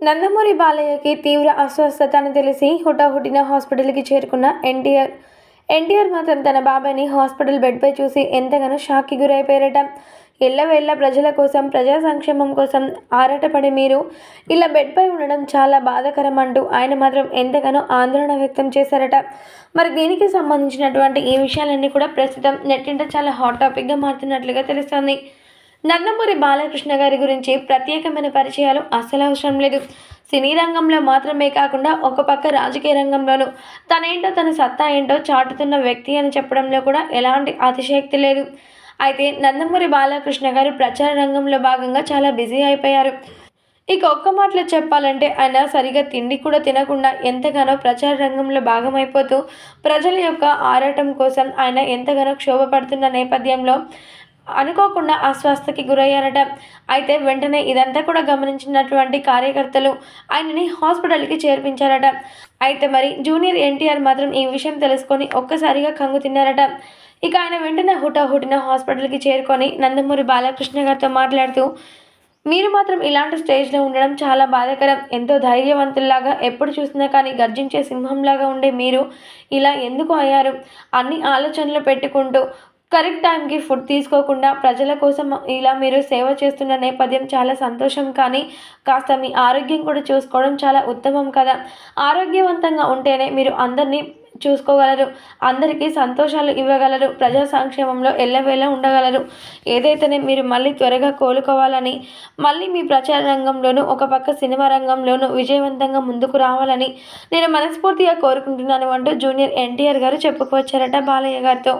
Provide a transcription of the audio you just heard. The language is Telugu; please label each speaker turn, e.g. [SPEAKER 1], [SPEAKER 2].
[SPEAKER 1] నందమూరి బాలయ్యకి తీవ్ర అస్వస్థత అని తెలిసి హుటాహుటిన హాస్పిటల్కి చేరుకున్న ఎన్టీఆర్. ఎన్టీఆర్ మాత్రం తన బాబాయ్ని హాస్పిటల్ బెడ్పై చూసి ఎంతగానో షాక్కి గురైపోయారట. ఎల్లవేళ్ళ ప్రజల కోసం ప్రజా సంక్షేమం కోసం ఆరాటపడి మీరు ఇలా బెడ్పై ఉండడం చాలా బాధాకరం అంటూ ఆయన మాత్రం ఎంతగానో ఆందోళన వ్యక్తం చేశారట. మరి దీనికి సంబంధించినటువంటి ఈ విషయాలన్నీ కూడా ప్రస్తుతం నెట్టింట చాలా హాట్ టాపిక్గా మారుతున్నట్లుగా తెలుస్తోంది. నందమూరి బాలకృష్ణ గారి గురించి ప్రత్యేకమైన పరిచయాలు అస్సలు అవసరం లేదు. సినీ రంగంలో మాత్రమే కాకుండా ఒక పక్క రాజకీయ రంగంలోనూ తనేంటో తన సత్తా ఏంటో చాటుతున్న వ్యక్తి అని చెప్పడంలో కూడా ఎలాంటి అతిశయక్తి లేదు. అయితే నందమూరి బాలకృష్ణ గారు ప్రచార రంగంలో భాగంగా చాలా బిజీ అయిపోయారు. ఇక ఒక్క మాటలో చెప్పాలంటే ఆయన సరిగా తిండి కూడా తినకుండా ఎంతగానో ప్రచార రంగంలో భాగమైపోతూ ప్రజల యొక్క ఆరాటం కోసం ఆయన ఎంతగానో క్షోభపడుతున్న నేపథ్యంలో అనుకోకుండా అస్వస్థకి గురయ్యారట. అయితే వెంటనే ఇదంతా కూడా గమనించినటువంటి కార్యకర్తలు ఆయనని హాస్పిటల్కి చేర్పించారట. అయితే మరి జూనియర్ ఎన్టీఆర్ మాత్రం ఈ విషయం తెలుసుకొని ఒక్కసారిగా కంగు తిన్నారట. ఇక ఆయన వెంటనే హుటాహుటిన హాస్పిటల్కి చేరుకొని నందమూరి బాలకృష్ణ గారితో మాట్లాడుతూ మీరు మాత్రం ఇలాంటి స్టేజ్లో ఉండడం చాలా బాధాకరం. ఎంతో ధైర్యవంతుల్లాగా ఎప్పుడు చూసినా కానీ గర్జించే సింహంలాగా ఉండే మీరు ఇలా ఎందుకు అయ్యారు? అన్ని ఆలోచనలు పెట్టుకుంటూ కరెక్ట్ టైంకి ఫుడ్ తీసుకోకుండా ప్రజల కోసం ఇలా మీరు సేవ చేస్తున్న నేపథ్యం చాలా సంతోషం కానీ కాస్త మీ ఆరోగ్యం కూడా చూసుకోవడం చాలా ఉత్తమం కదా. ఆరోగ్యవంతంగా ఉంటేనే మీరు అందరినీ చూసుకోగలరు. అందరికీ సంతోషాలు ఇవ్వగలరు. ప్రజా సంక్షేమంలో ఎల్లవేళ ఉండగలరు. ఏదైతేనే మీరు మళ్ళీ త్వరగా కోలుకోవాలని మళ్ళీ మీ ప్రచార రంగంలోనూ ఒక పక్క సినిమా రంగంలోనూ విజయవంతంగా ముందుకు రావాలని నేను మనస్ఫూర్తిగా కోరుకుంటున్నాను అంటూ జూనియర్ ఎన్టీఆర్ గారు చెప్పుకొచ్చారట బాలయ్య గారితో.